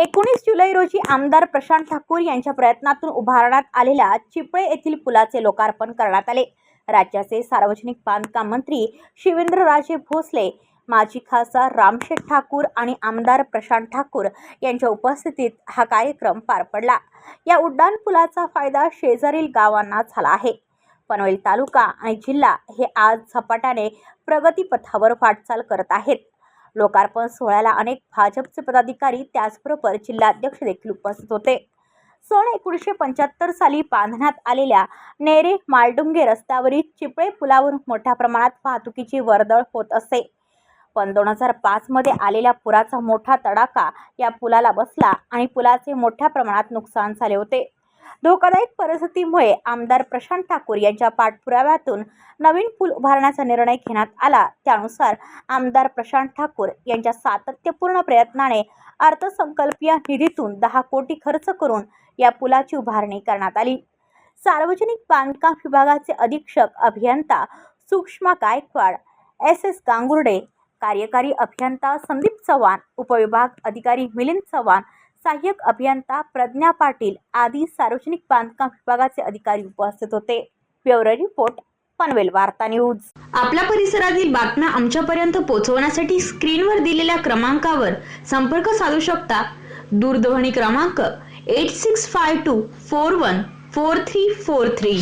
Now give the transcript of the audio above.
एकोणीस जुलै रोजी आमदार प्रशांत ठाकूर यांच्या प्रयत्नातून उभारण्यात आलेल्या चिपळे येथील पुलाचे लोकार्पण करण्यात आले. राज्याचे सार्वजनिक बांधकाम मंत्री शिवेंद्रराजे भोसले माजी खासदार रामशेठ ठाकूर आणि आमदार प्रशांत ठाकूर यांच्या उपस्थितीत हा कार्यक्रम पार पडला. या उड्डाण पुलाचा फायदा शेजारील गावांना झाला आहे. पनवेल तालुका आणि जिल्हा हे आज झपाट्याने प्रगतीपथावर वाटचाल करत आहेत. लोकार्पण सोहळ्याला अनेक भाजपचे पदाधिकारी त्याचबरोबर जिल्हाध्यक्ष देखील उपस्थित होते. सन एकोणीसशे पंच्याहत्तर साली बांधण्यात आलेल्या नेरे मालडुंगे रस्त्यावरील चिपळे पुलावरून मोठ्या प्रमाणात वाहतुकीची वर्दळ होत असे. पण दोन हजार पाचमध्ये आलेल्या पुराचा मोठा तडाखा या पुलाला बसला आणि पुलाचे मोठ्या प्रमाणात नुकसान झाले होते. धोकादायक परिस्थितीमुळे आमदार प्रशांत ठाकूर यांच्या पाठपुराव्यातून नवीन पूल उभारण्याचा निर्णय घेण्यात आला. त्यानुसार आमदार प्रशांत ठाकूर यांच्या सातत्यपूर्ण प्रयत्नाने अर्थसंकल्पीय निधीतून दहा कोटी खर्च करून या पुलाची उभारणी करण्यात आली. सार्वजनिक बांधकाम विभागाचे अधीक्षक अभियंता सूक्ष्म गायकवाड एस एस गांगुर्डे कार्यकारी अभियंता संदीप चव्हाण उपविभाग अधिकारी मिलिंद चव्हाण सहाय्यक अभियंता प्रज्ञा पाटील आदी सार्वजनिक बांधकाम विभागाचे अधिकारी उपस्थित होते. ब्युरो रिपोर्ट पनवेल वार्ता न्यूज. आपल्या परिसरातील बातम्या आमच्यापर्यंत पोहोचवण्यासाठी स्क्रीनवर दिलेल्या क्रमांकावर संपर्क साधू शकता. दूरध्वनी क्रमांक eight six five two four one four three four three